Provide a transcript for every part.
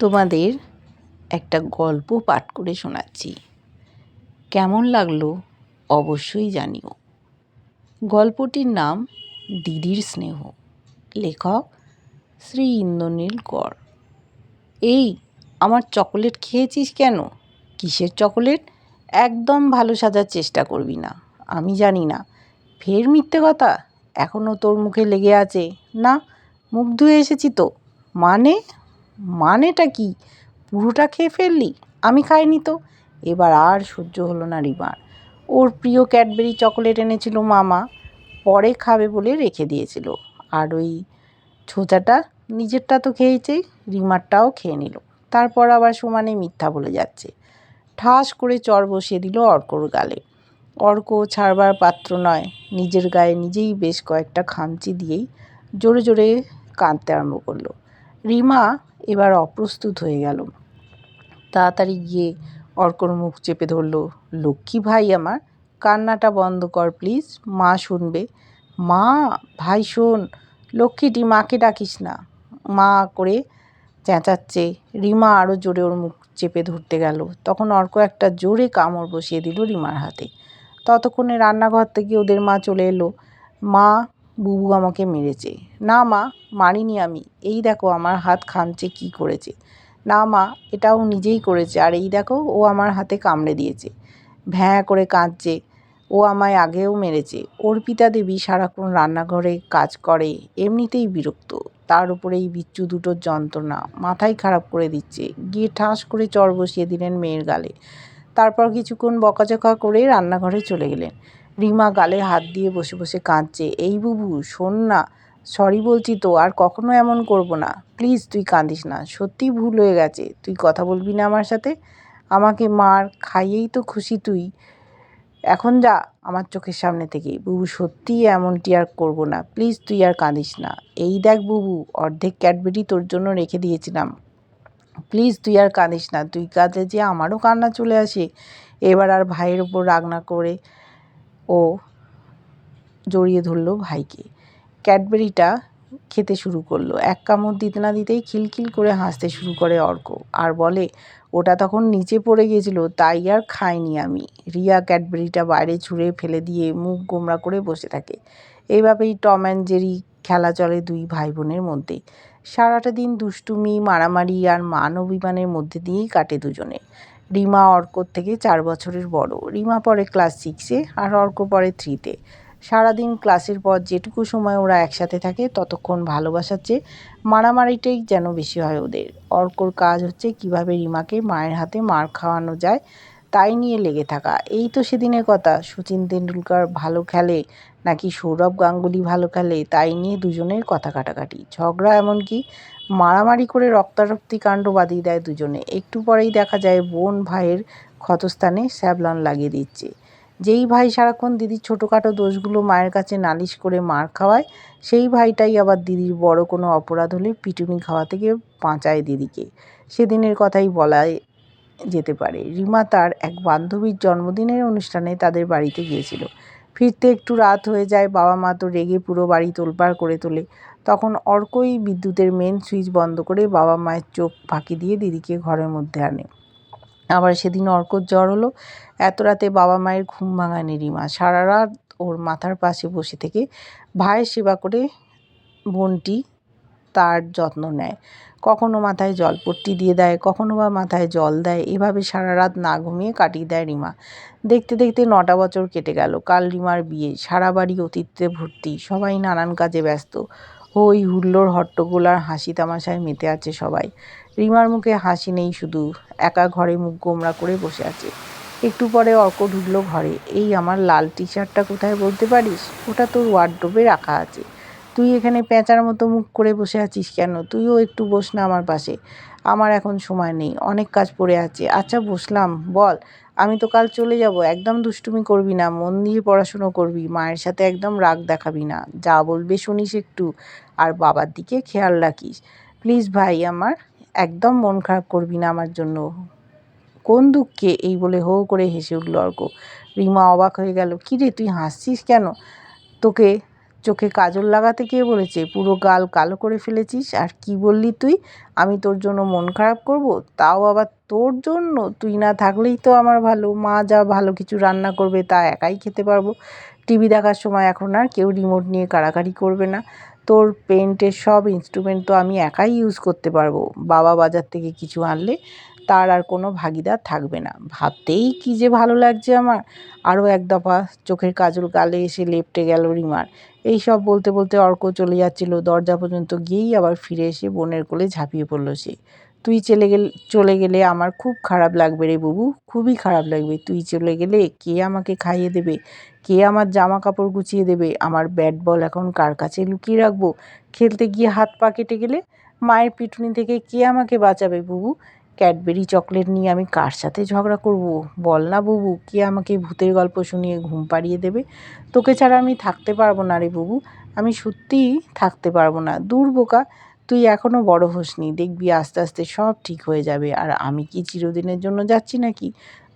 তোমাদের একটা গল্প পাঠ করে শোনাচ্ছি। কেমন লাগল অবশ্যই জানিও। গল্পটির নাম দিদির স্নেহ। লেখক শ্রী ইন্দ্রনীল কর। এই, আমার চকোলেট খেয়েছিস কেন? কিসের চকোলেট? একদম ভালো সাজার চেষ্টা করবি না। আমি জানি না। ফের মিথ্যে কথা? এখনও তোর মুখে লেগে আছে। না, মুখ ধুয়ে এসেছি তো। মানে? মানেটা কি? পুরোটা খেয়ে ফেললি? আমি খাইনি তো। এবার আর সহ্য হলো না রিমার। ওর প্রিয় ক্যাডবেরি চকোলেট এনেছিল মামা। পরে খাবে বলে রেখে দিয়েছিল। আর ওই ছোচাটা নিজেরটা তো খেয়েছেই রিমারটাও খেয়ে নিল। তারপর আবার সমানে মিথ্যা বলে যাচ্ছে। ঠাস করে চর বসিয়ে দিল অর্কর গালে। অর্ক ছাড়বার পাত্র নয়, নিজের গায়ে নিজেই বেশ কয়েকটা খামচি দিয়েই জোরে জোরে কাঁদতে আরম্ভ করল। রিমা এবার অপ্রস্তুত হয়ে গেল। তাড়াতাড়ি গিয়ে অর্কর মুখ চেপে ধরল, লক্ষ্মী ভাই আমার, কান্নাটা বন্ধ কর প্লিজ, মা শুনবে। মা, ভাই শোন, লক্ষ্মীটি মাকে ডাকিস না। মা করে চেঁচাচ্ছে, রিমা আরও জোরে ওর মুখ চেপে ধরতে গেল। তখন অর্ক একটা জোরে কামড় বসিয়ে দিল রিমার হাতে। ততক্ষণে রান্নাঘর থেকে ওদের মা চলে এলো। মা বুবু আমাকে মেরেছে। না মা, মারিনি আমি। এই দেখো আমার হাত খামচে কি করেছে। না মা, এটাও নিজেই করেছে। আর এই দেখো, ও আমার হাতে কামড়ে দিয়েছে। ভ্যাঁ করে কাঁদছে। ও আমায় আগেও মেরেছে। অর্পিতা দেবী সারাক্ষণ রান্নাঘরে কাজ করে, এমনিতেই বিরক্ত। তার উপরে এই বিচ্ছু দুটোর যন্ত্রণা মাথায় খারাপ করে দিচ্ছে। গিয়ে ঠাস করে চর বসিয়ে দিলেন মেয়ের গালে। তারপর কিছুক্ষণ বকাঝকা করে রান্নাঘরে চলে গেলেন। রিমা গালে হাত দিয়ে বসে বসে কাঁদছে। এই বুবু, শোন না সরি বলছি তো, আর কখনো এমন করব না। প্লিজ তুই কাঁদিস না, সত্যি ভুল হয়ে গেছে। তুই কথা বলবি না আমার সাথে? আমাকে মার, খাইয়েই তো খুশি তুই। এখন যা, আমার চোখের সামনে থেকে বুবু সত্যিই এমনটি আর করব না। প্লিজ তুই আর কাঁদিস না। এই দেখ বুবু, অর্ধেক ক্যাডবেরি তোর জন্য রেখে দিয়েছিলাম। প্লিজ তুই আর কাঁদিস না। তুই কাঁদলে যে আমারও কান্না চলে আসে। এবার আর ভাইয়ের ওপর রাগ না করে ও জড়িয়ে ধরলো ভাইকে। ক্যাডবেরিটা খেতে শুরু করল। এক কামড় দিতে না দিতেই খিলখিল করে হাসতে শুরু করে অর্ক। আর বলে, ওটা তখন নিচে পড়ে গিয়েছিল, তাই আর খাইনি আমি। রিয়া ক্যাডবেরিটা বাইরে ছুঁড়ে ফেলে দিয়ে মুখ গোমরা করে বসে থাকে। এইভাবেই টম অ্যান্ড জেরি খেলা চলে দুই ভাই বোনের মধ্যে। সারাটা দিন দুষ্টুমি, মারামারি আর মান অভিমানের মধ্যে দিয়েই কাটে দুজনে। রিমা অর্কর থেকে চার বছরের বড়। রিমা পরে ক্লাস সিক্সে আর অর্ক পরে থ্রিতে সারাদিন ক্লাসের পর যেটুকু সময় ওরা একসাথে থাকে, ততক্ষণ ভালোবাসার চেয়ে মারামারিটাই যেন বেশি হয় ওদের। অর্কর কাজ হচ্ছে কীভাবে রিমাকে মায়ের হাতে মার খাওয়ানো যায় তাই নিয়ে লেগে থাকা। এই তো সেদিনের কথা। সচিন তেন্ডুলকার ভালো খেলে, নাকি সৌরভ গাঙ্গুলি ভালো খেলে, তাই নিয়ে দুজনের কথা কাটাকাটি। ঝগড়া এমনকি মারামারি করে রক্তারক্তি কাণ্ড বাঁধিয়ে দেয় দুজনে। একটু পরেই দেখা যায়, বোন ভাইয়ের ক্ষতস্থানে স্যাবলন লাগিয়ে দিচ্ছে। যেই ভাই সারাক্ষণ দিদির ছোটোখাটো দোষগুলো মায়ের কাছে নালিশ করে মার খাওয়ায়, সেই ভাইটাই আবার দিদির বড় কোনো অপরাধ হলে পিটুনি খাওয়া থেকে বাঁচায় দিদিকে। সেদিনের কথাই বলা যেতে পারে। রিমা তার এক বান্ধবীর জন্মদিনের অনুষ্ঠানে তাদের বাড়িতে গিয়েছিল। ফিরতে একটু রাত হয়ে যায় বাবা মা তো রেগে পুরো বাড়ি তোলপাড় করে তোলে। তখন অর্কই বিদ্যুতের মেন সুইচ বন্ধ করে বাবা মায়ের চোখ ফাঁকি দিয়ে দিদিকে ঘরের মধ্যে আনে। আবার সেদিন অর্কর জ্বর হলো। এত রাতে বাবা মায়ের ঘুম ভাঙায়নি রিমা। সারা রাত ওর মাথার পাশে বসে থেকে ভাইয়ের সেবা করে বোনটি তার যত্ন নেয়। কখনো মাথায় জলপট্টি দিয়ে দেয়, কখনো বা মাথায় জল দেয়। এভাবে সারা রাত না ঘুমিয়ে কাটিয়ে দেয় রিমা। দেখতে দেখতে নটা বছর কেটে গেল। কাল রিমার বিয়ে, সারা বাড়ি অতীতে ভর্তি, সবাই নানান কাজে ব্যস্ত। হই হুল্লোর হট্টগোল আর হাসি তামাশায় মেতে আছে সবাই। রিমার মুখে হাসি নেই শুধু, একা ঘরে মুখ গোমরা করে বসে আছে। একটু পরে অর্ক ঢুকলো ঘরে। এই আমার লাল টি শার্টটা কোথায় বলতে পারিস? ওটা তোর ওয়ার্ড্রোবে রাখা আছে। তুই এখানে পেঁচার মতো মুখ করে বসে আছিস কেন? তুইও একটু বস না আমার পাশে। আমার এখন সময় নেই, অনেক কাজ পড়ে আছে। আচ্ছা বসলাম, বল। আমি তো কাল চলে যাব, একদম দুষ্টুমি করবি না, মন দিয়ে পড়াশুনো করবি, মায়ের সাথে একদম রাগ দেখাবি না। যা বলবে শুনিস একটু, আর বাবার দিকে খেয়াল রাখিস। প্লিজ ভাই, আমার একদম মন খারাপ করবি না আমার জন্য। কোন দুঃখে? এই বলে হো করে হেসে উঠল অর্ক। রিমা অবাক হয়ে গেল, কী রে, তুই হাসছিস কেন? তোকে চোখে কাজল লাগাতে কে বলেছে, পুরো গাল কালো করে ফেলেছিস, আর কি বললি তুই? আমি তোর জন্য মন খারাপ করব? তাও আবার তোর জন্য? তুই না থাকলেই তো আমার ভালো। মা যা ভালো কিছু রান্না করবে তা একাই খেতে পারব। টিভি দেখার সময় এখন আর কেউ রিমোট নিয়ে কাড়াকাড়ি করবে না। তোর পেন্টের সব ইনস্ট্রুমেন্ট তো আমি একাই ইউজ করতে পারব। বাবা বাজার থেকে কিছু আনলে তার আর কোনো ভাগিদার থাকবে না। ভাবতেই কী যে ভালো লাগছে আমার। আরও এক দফা চোখের কাজল গালে এসে লেপটে গেল রিমার। এই সব বলতে বলতে অর্ক চলে যাচ্ছিল। দরজা পর্যন্ত গিয়েই আবার ফিরে এসে বোনের কোলে ঝাঁপিয়ে পড়ল সে। তুই চলে গেলে চলে গেলে আমার খুব খারাপ লাগবে রে বুবু, খুবই খারাপ লাগবে। তুই চলে গেলে কে আমাকে খাইয়ে দেবে? কে আমার জামা কাপড় গুছিয়ে দেবে? আমার ব্যাট বল এখন কার কাছে লুকিয়ে রাখব? খেলতে গিয়ে হাত পা কেটে গেলে? মায়ের পিটুনি থেকে কে আমাকে বাঁচাবে বুবু? ক্যাডবেরি চকলেট নিয়ে আমি কার সাথে ঝগড়া করব? বল না বুবু, কে আমাকে ভূতের গল্প শুনিয়ে ঘুম পাড়িয়ে দেবে? তোকে ছাড়া আমি থাকতে পারব না রে বুবু। আমি সত্যিই থাকতে পারব না। দূর বোকা, তুই এখনও বড় হোসনি। দেখবি আস্তে আস্তে সব ঠিক হয়ে যাবে। আর আমি কি চিরদিনের জন্য যাচ্ছি নাকি?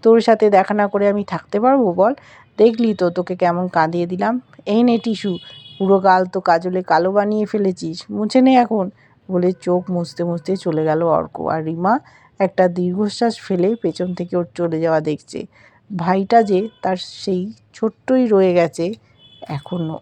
তোর সাথে দেখা না করে আমি থাকতে পারব? বল। দেখলি তো তোকে কেমন কাঁদিয়ে দিলাম। এই নে টিস্যু পুরো গাল তো কাজলে কালো বানিয়ে ফেলেছিস। মুছে নে এখন। বলে চোখ মুছতে মুছতে চলে গেল অর্ক। আর রিমা একটা দীর্ঘশ্বাস ফেলে পেছন থেকে ওর চলে যাওয়া দেখছে। ভাইটা যে তার সেই ছোট্টই রয়ে গেছে এখনও